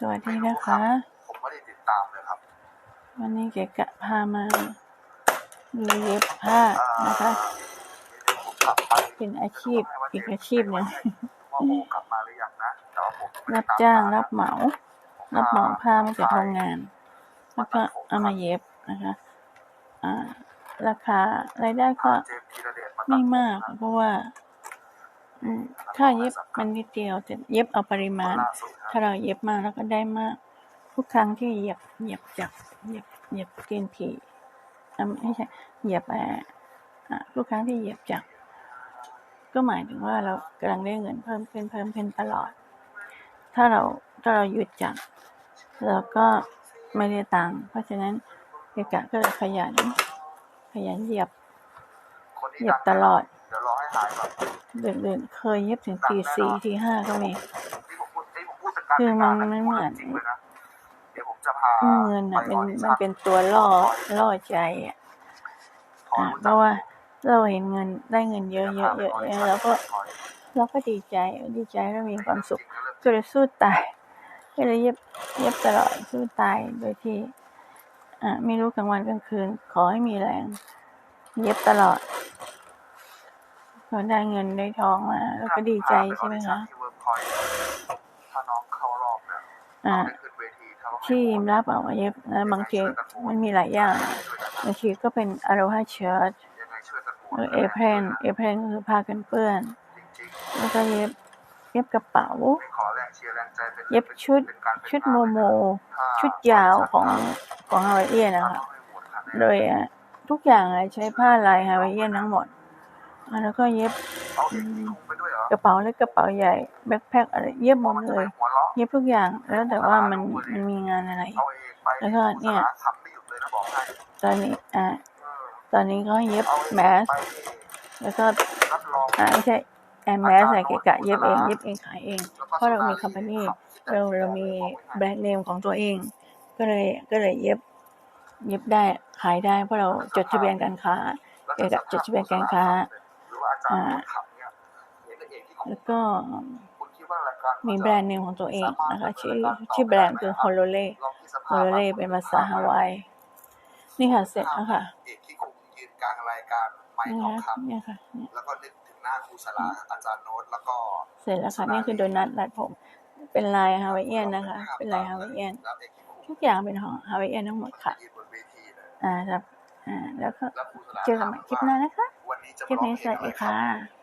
สวัสดีนะคะ ผมไม่ได้ติดตามเลยครับ วันนี้เก๋กะพามาดูเย็บผ้านะคะผมกลับไปเป็นอาชีพอีกอาชีพหนึ่งว่าโมกลับมาหรือยังนะแต่ว่าผมไม่ได้รับตมจ้างนะรับเหมา รับเหมาผ้ามาจากโรงงาน แล้วก็เอามาเย็บนะคะอ่าราคารายได้ก็เจมส์ธีรเดชมาตัดไม่มากเพราะว่า อืมค่าเย็บมันนิดเดียวแต่เย็บเอาปริมาณล่าสุดครับถ้าเราเย็บมากแล้วก็ได้มาก ทุกครั้งที่เหยียบเหยียบจับเหยียบเหยียบเตียนผีอะไม่ใช่เหยียบอ่าอ่าทุกครั้งที่เหยียบจับก็หมายถึงว่าเรากำลังได้เงินเพิ่มขึ้นเพิ่มขึ้นตลอด ถ้าเราถ้าเราหยุดจับเราก็ไม่ได้ตังค์เพราะฉะนั้นเอกะก็เลยขยันขยันเหยียบคนที่เหยียบตลอด เดี๋ยวรอให้หายก่อนเดินๆเคยเย็บถึงตีสี่ตีห้าก็มีที่ผมพูดที่ผมพูดเป็นการคือมันเป็ไม่การะเหมือนจริงเลยนะเดี๋ยวผมจะพาเงินอะไปเป็นออดิมันชั่เป็นตัวล่อล่อใจอะขออะรู้เพจักราะว่าเราเห็นเงินได้เงินเยอะเยอะเยอะเยอะแล้วก็เราก็ดีใจดีใจแล้วมีความสุขก็เลยสู้ตายก็เลยเย็บเย็บตลอดสู้ตายโดยที่อ่าไม่รู้กลางวันกลางคืน ขอให้มีแรง เย็บตลอด พอได้เงินได้ทองมาแล้วก็ดีใจใช่ไหมคะที่ Workpoint ถ้าน้องเข้ารอบเนี่ยอ่าได้ขึ้นเวทีถ้าเราที่ยิ้มรับเอามาเย็บแล้วบางทีมันมีหลายอย่างบางทีก็เป็นอโรฮาเชิร์ตยังไงช่วยกันโหวตเอเพนเอเพนก็คือผ้ากันเปื้อนจริงแล้วก็เย็บเย็บกระเป๋าๆขอแรงเชียร์แรงใจเป็นเย็บชุดเป็นการเป็นชุดโมโมถ้าชุดยาวของของฮาวายเอียนนะคะโดยอะทุกอย่างอะใช้ผ้าลายฮาวายเอียนทั้งหมดอะ แล้วก็เย็บเอาเอกที่คุมไปด้วยเหรอกระเป๋าเล็กกระเป๋าใหญ่แบ็คแพ็คอะไรเย็บหมดมันเลจะไปยหัวเราะเย็บทุกอย่างแล้วแต่ว่ามันมันมีงานอะไรเอาเอกไปแล้วก็เนี่ยทำไม่หยุดเลยนะบอกให้ตอนนี้อะเออตอนนี้ก็เย็บเอาเอกแมสไปแล้วก็รับรองอะไม่ใช่แอมแมสใส่เกะกะเย็บเองเย็บเองขายเอง เพราะเรามีคอมพานีเราเรามีแบรนด์เนมของตัวเอง ก็เลยก็เลยเย็บเย็บได้ขายได้เพราะเราจดทะเบียนการค้าเอกจดทะเบียนการค้า แล้วก็คุณคิดว่ารายการมีแบรนด์เนมของตัวเองนะคะชื่อชื่อแบรนด์คือ Holole ลองคิดสโฮภาพโลเล่เป็นภาษาฮาวาย นี่ค่ะเสร็จแล้วค่ะเอกที่คุมยืนกลางรายการไม้นี่ทองค่ะคเนี่ยค่ะเนี่ยำแล้วก็นึกถึงหน้าครูสลาอาจารย์โน้ตแล้วก็ เสร็จแล้วค่ะ นี่คือโดนัทรัดผม เป็นลายฮาวายเอียนนะคะ เป็นลายฮาวายเอียนแล้วเอกที่คุมทุกอย่างเป็นของฮาวายเอียนทั้งหมดค่ะยืนบนเวทีเลยอ่าครับ อ่า แล้วก็แล้วครูสลาเจอกันใหม่คลิปหน้านะคะวันนี้จะ คลิปนี้สวัสดีค่ะ